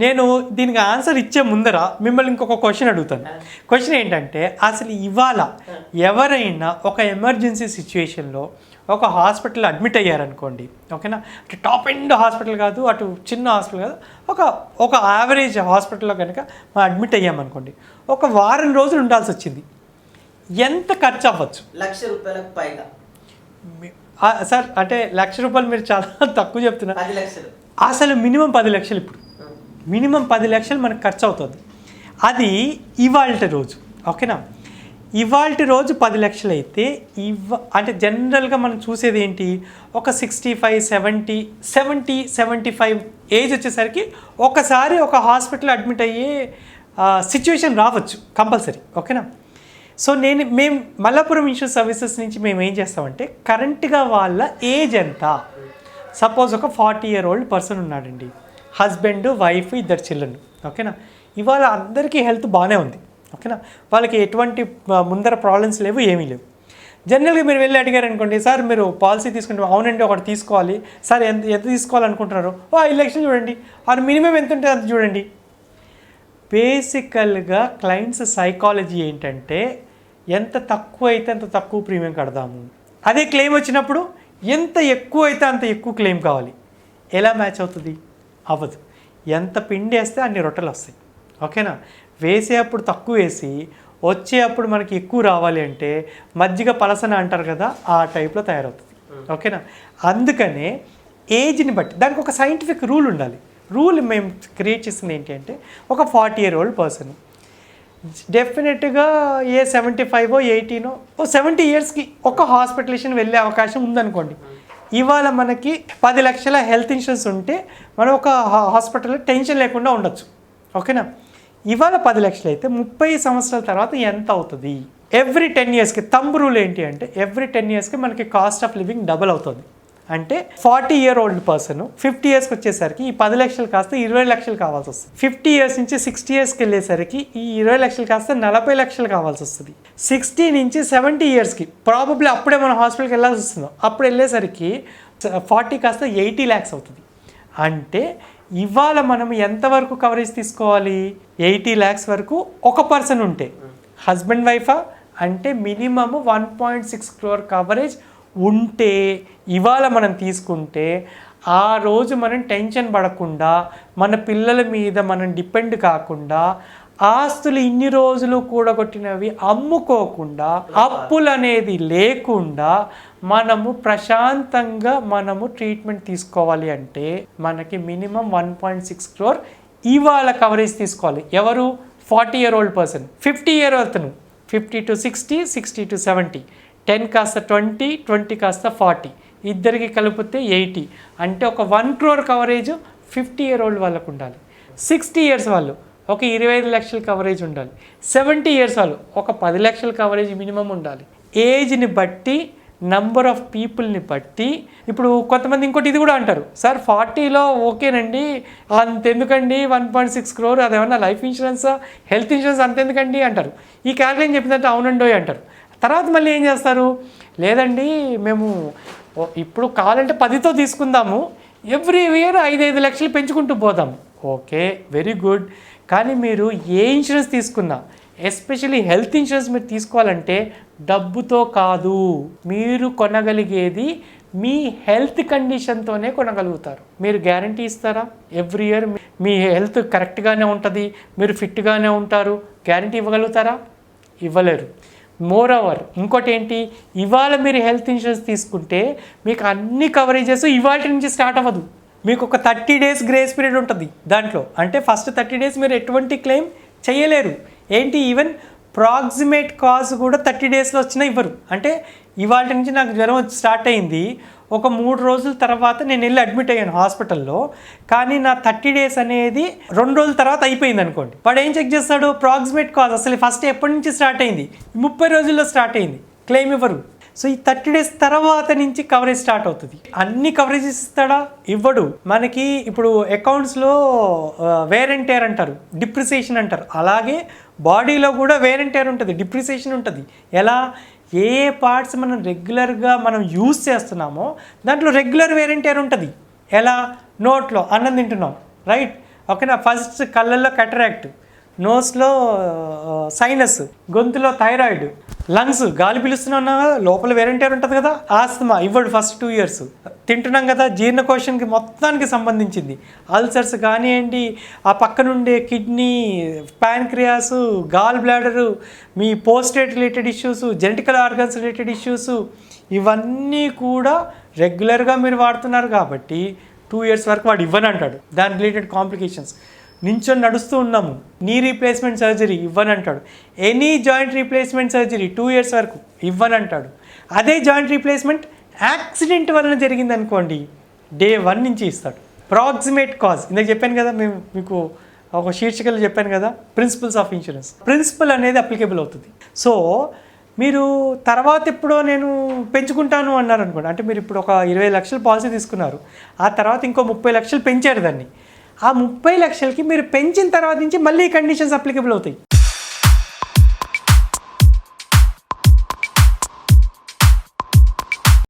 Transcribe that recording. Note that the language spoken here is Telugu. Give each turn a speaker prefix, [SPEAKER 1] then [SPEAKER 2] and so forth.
[SPEAKER 1] నేను దీనికి ఆన్సర్ ఇచ్చే ముందర మిమ్మల్ని ఇంకొక క్వశ్చన్ అడుగుతాను. క్వశ్చన్ ఏంటంటే అసలు ఇవాళ ఎవరైనా ఒక ఎమర్జెన్సీ సిచ్యువేషన్లో ఒక హాస్పిటల్ అడ్మిట్ అయ్యారనుకోండి ఓకేనా? అటు టాప్ ఎండ్ హాస్పిటల్ కాదు అటు చిన్న హాస్పిటల్ కాదు ఒక ఒక యావరేజ్ హాస్పిటల్లో కనుక మనం అడ్మిట్ అయ్యామనుకోండి ఒక వారం రోజులు ఉండాల్సి వచ్చింది. ఎంత ఖర్చు అవ్వచ్చు?
[SPEAKER 2] లక్ష రూపాయలకు పైగా.
[SPEAKER 1] సార్ అంటే లక్ష రూపాయలు మీరు చాలా తక్కువ చెప్తున్నారు. అసలు మినిమం పది లక్షలు ఇప్పుడు. మినిమం పది లక్షలు మనకు ఖర్చు అవుతుంది అది ఇవాళ రోజు ఓకేనా? ఇవాళ రోజు పది లక్షలు అయితే ఇవ అంటే జనరల్గా మనం చూసేది ఏంటి? ఒక sixty five seventy seventy seventy five age వచ్చేసరికి ఒకసారి ఒక హాస్పిటల్ అడ్మిట్ అయ్యే సిచ్యువేషన్ రావచ్చు కంపల్సరీ ఓకేనా? సో నేను మేము మల్లాపురం ఇన్సూరెన్స్ సర్వీసెస్ నుంచి మేము ఏం చేస్తామంటే కరెంట్గా వాళ్ళ ఏజ్ ఎంత? సపోజ్ ఒక ఫార్టీ ఇయర్ ఓల్డ్ పర్సన్ ఉన్నాడండి. హస్బెండ్ వైఫ్ ఇద్దరు చిల్డ్రన్ ఓకేనా? ఇవాళ అందరికీ హెల్త్ బాగానే ఉంది. ఓకేనా? వాళ్ళకి ఎటువంటి ముందర ప్రాబ్లమ్స్ లేవు ఏమీ లేవు. జనరల్గా మీరు వెళ్ళి అడిగారు అనుకోండి సార్ మీరు పాలసీ తీసుకుంటే అవునండి ఒకటి తీసుకోవాలి. సార్ ఎంత ఎంత తీసుకోవాలనుకుంటున్నారు? ఓ ఐదు లక్షలు చూడండి. అది మినిమం ఎంత ఉంటుంది అంత చూడండి. బేసికల్గా క్లయింట్స్ సైకాలజీ ఏంటంటే ఎంత తక్కువ అయితే అంత తక్కువ ప్రీమియం కడదాము. అదే క్లెయిమ్ వచ్చినప్పుడు ఎంత ఎక్కువ అయితే అంత ఎక్కువ క్లెయిమ్ కావాలి. ఎలా మ్యాచ్ అవుతుంది? అవ్వదు. ఎంత పిండి వేస్తే అన్ని రొట్టెలు వస్తాయి. ఓకేనా? వేసేటప్పుడు తక్కువ వేసి వచ్చేటప్పుడు మనకి ఎక్కువ రావాలి అంటే మజ్జిగ పలసన అంటారు కదా ఆ టైప్లో తయారవుతుంది. ఓకేనా? అందుకనే ఏజ్ని బట్టి దానికి ఒక సైంటిఫిక్ రూల్ ఉండాలి. రూల్ మేము క్రియేట్ చేసింది ఏంటి అంటే ఒక ఫార్టీ ఇయర్ ఓల్డ్ పర్సన్. డెఫినెట్గా ఏ సెవెంటీ ఫైవ్ ఎయిటీనో ఓ సెవెంటీ ఇయర్స్కి ఒక హాస్పిటలేషన్ వెళ్ళే అవకాశం ఉందనుకోండి. ఇవాళ మనకి పది లక్షల హెల్త్ ఇన్సూరెన్స్ ఉంటే మనం ఒక హాస్పిటల్లో టెన్షన్ లేకుండా ఉండొచ్చు. ఓకేనా? ఇవాళ పది లక్షలు అయితే ముప్పై సంవత్సరాల తర్వాత ఎంత అవుతుంది? ఎవ్రీ టెన్ ఇయర్స్కి తంబ్ రూల్ ఏంటి అంటే ఎవ్రీ టెన్ ఇయర్స్కి మనకి కాస్ట్ ఆఫ్ లివింగ్ డబుల్ అవుతుంది. అంటే forty year old person fifty ఇయర్స్కి వచ్చేసరికి ఈ పది లక్షలు కాస్త ఇరవై లక్షలు కావాల్సి వస్తుంది. ఫిఫ్టీ ఇయర్స్ నుంచి సిక్స్టీ ఇయర్స్కి వెళ్ళేసరికి ఈ ఇరవై లక్షలు కాస్త నలభై లక్షలు కావాల్సి వస్తుంది. సిక్స్టీ నుంచి సెవెంటీ ఇయర్స్కి ప్రాబబ్లీ అప్పుడే మనం హాస్పిటల్కి వెళ్ళాల్సి వస్తుంది. అప్పుడు వెళ్ళేసరికి ఫార్టీ కాస్త ఎయిటీ ల్యాక్స్ అవుతుంది. అంటే ఇవాళ మనం ఎంతవరకు కవరేజ్ తీసుకోవాలి? ఎయిటీ ల్యాక్స్ వరకు ఒక పర్సన్ ఉంటే. హస్బెండ్ వైఫా? అంటే minimum one point six crore coverage ఉంటే ఇవాళ మనం తీసుకుంటే ఆ రోజు మనం టెన్షన్ పడకుండా మన పిల్లల మీద మనం డిపెండ్ కాకుండా ఆస్తులు ఇన్ని రోజులు కూడగొట్టినవి అమ్ముకోకుండా అప్పులు అనేది లేకుండా మనము ప్రశాంతంగా మనము ట్రీట్మెంట్ తీసుకోవాలి అంటే మనకి minimum one point six crore ఇవాళ కవరేజ్ తీసుకోవాలి. ఎవరు? Forty year old person. Fifty year అతను fifty to sixty sixty to seventy. Ten కాస్త ట్వంటీ ట్వంటీ కాస్త ఫార్టీ. ఇద్దరికి కలిపితే ఎయిటీ. అంటే ఒక one crore coverage fifty year old వాళ్ళకు ఉండాలి. సిక్స్టీ ఇయర్స్ వాళ్ళు ఒక ఇరవై ఐదు లక్షల కవరేజ్ ఉండాలి. సెవెంటీ ఇయర్స్ వాళ్ళు ఒక పది లక్షల కవరేజ్ మినిమం ఉండాలి. ఏజ్ని బట్టి నంబర్ ఆఫ్ పీపుల్ని బట్టి ఇప్పుడు కొంతమంది ఇంకోటి ఇది కూడా అంటారు. సార్ ఫార్టీలో ఓకేనండి అంతెందుకండి వన్ పాయింట్ సిక్స్ క్రోర్ అదేమన్నా లైఫ్ ఇన్సూరెన్సా హెల్త్ ఇన్సూరెన్స్ అంతెందుకండి అంటారు. ఈ క్యాల్కులేషన్ చెప్పిందంటే అవునండోయ్ అంటారు. తర్వాత మళ్ళీ ఏం చేస్తారు? లేదండి మేము ఇప్పుడు కావాలంటే పదితో తీసుకుందాము. ఎవ్రీ ఇయర్ ఐదు ఐదు లక్షలు పెంచుకుంటూ పోదాం. ఓకే వెరీ గుడ్ కానీ మీరు ఏ ఇన్సూరెన్స్ తీసుకున్నా ఎస్పెషల్లీ హెల్త్ ఇన్సూరెన్స్ మీరు తీసుకోవాలంటే డబ్బుతో కాదు. మీరు కొనగలిగేది మీ హెల్త్ కండిషన్తోనే కొనగలుగుతారు. మీరు గ్యారంటీ ఇస్తారా? ఎవ్రీ ఇయర్ మీ హెల్త్ కరెక్ట్గానే ఉంటుంది. మీరు ఫిట్గానే ఉంటారు. గ్యారంటీ ఇవ్వగలుగుతారా? ఇవ్వలేరు. మోర్ ఓవర్ ఇంకోటి ఏంటి ఇవాళ మీరు హెల్త్ ఇన్సూరెన్స్ తీసుకుంటే మీకు అన్ని కవరేజెస్ ఇవాళ నుంచి స్టార్ట్ అవ్వదు. మీకు ఒక థర్టీ డేస్ గ్రేస్ పీరియడ్ ఉంటుంది దాంట్లో. అంటే ఫస్ట్ థర్టీ డేస్ మీరు ఎటువంటి క్లెయిమ్ చేయలేరు. ఏంటి? ఈవెన్ ప్రాక్సిమేట్ కాజ్ కూడా థర్టీ డేస్లో వచ్చినా ఇవ్వరు. అంటే ఇవాళ నుంచి నాకు జ్వరం వచ్చి స్టార్ట్ అయింది. ఒక మూడు రోజుల తర్వాత నేను వెళ్ళి అడ్మిట్ అయ్యాను హాస్పిటల్లో. కానీ నా థర్టీ డేస్ అనేది రెండు రోజుల తర్వాత అయిపోయింది అనుకోండి. వాడు ఏం చెక్ చేస్తాడు? ప్రాక్సిమేట్ కాజ్ అసలు ఫస్ట్ ఎప్పటి నుంచి స్టార్ట్ అయింది? ముప్పై రోజుల్లో స్టార్ట్ అయింది. క్లెయిమ్ ఇవ్వరు. సో ఈ థర్టీ డేస్ తర్వాత నుంచి కవరేజ్ స్టార్ట్ అవుతుంది. అన్ని కవరేజెస్ ఇస్తాడా? ఇవ్వడు. మనకి ఇప్పుడు అకౌంట్స్లో వేర్ అండ్ టేర్ అంటారు. డిప్రిసియేషన్ అంటారు. అలాగే బాడీలో కూడా వేర్ అండ్ టేర్ ఉంటుంది. డిప్రిసియేషన్ ఉంటుంది. ఎలా? ఏ పార్ట్స్ మనం రెగ్యులర్గా మనం యూజ్ చేస్తున్నామో దాంట్లో రెగ్యులర్ వేర్ అండ్ టేర్ ఉంటుంది. ఎలా? నోట్లో. అన్నం తింటున్నాం. రైట్ ఓకేనా? ఫస్ట్ కళ్ళల్లో కటరాక్ట్ నోస్లో సైనస్ గొంతులో థైరాయిడ్ లంగ్స్ గాలి పిలుస్తున్నా కదా లోపల వేరంటీర్ ఉంటుంది కదా ఆస్తమా ఇవ్వడు ఫస్ట్ టూ ఇయర్స్ తింటున్నాం కదా జీర్ణకోశానికి మొత్తానికి సంబంధించింది. అల్సర్స్ కానివ్వండి ఆ పక్కనుండే కిడ్నీ ప్యాన్క్రియాస్ గాల్ బ్లాడరు మీ prostate related issues genetical organs related issues ఇవన్నీ కూడా రెగ్యులర్గా మీరు వాడుతున్నారు కాబట్టి టూ ఇయర్స్ వరకు వాడు ఇవ్వని అంటాడు దాని రిలేటెడ్ కాంప్లికేషన్స్ నించొని నడుస్తూ ఉన్నాము. నీ రీప్లేస్మెంట్ సర్జరీ ఇవ్వని అంటాడు any joint replacement surgery two years వరకు ఇవ్వని అంటాడు అదే జాయింట్ రీప్లేస్మెంట్ యాక్సిడెంట్ వలన జరిగింది అనుకోండి డే వన్ నుంచి ఇస్తాడు. ప్రాక్సిమేట్ కాజ్ ఇందాక చెప్పాను కదా మేము మీకు ఒక శీర్షికలో చెప్పాను కదా ప్రిన్సిపల్స్ ఆఫ్ ఇన్సూరెన్స్ ప్రిన్సిపల్ అనేది అప్లికేబుల్ అవుతుంది. సో మీరు తర్వాత ఎప్పుడో నేను పెంచుకుంటాను అన్నారు అనుకోండి అంటే మీరు ఇప్పుడు ఒక ఇరవై లక్షలు పాలసీ తీసుకున్నారు ఆ తర్వాత ఇంకో ముప్పై లక్షలు పెంచారు దాన్ని. ఆ ముప్పై లక్షలకి మీరు పెంచిన తర్వాత నుంచి మళ్ళీ కండిషన్స్ అప్లికేబుల్ అవుతాయి.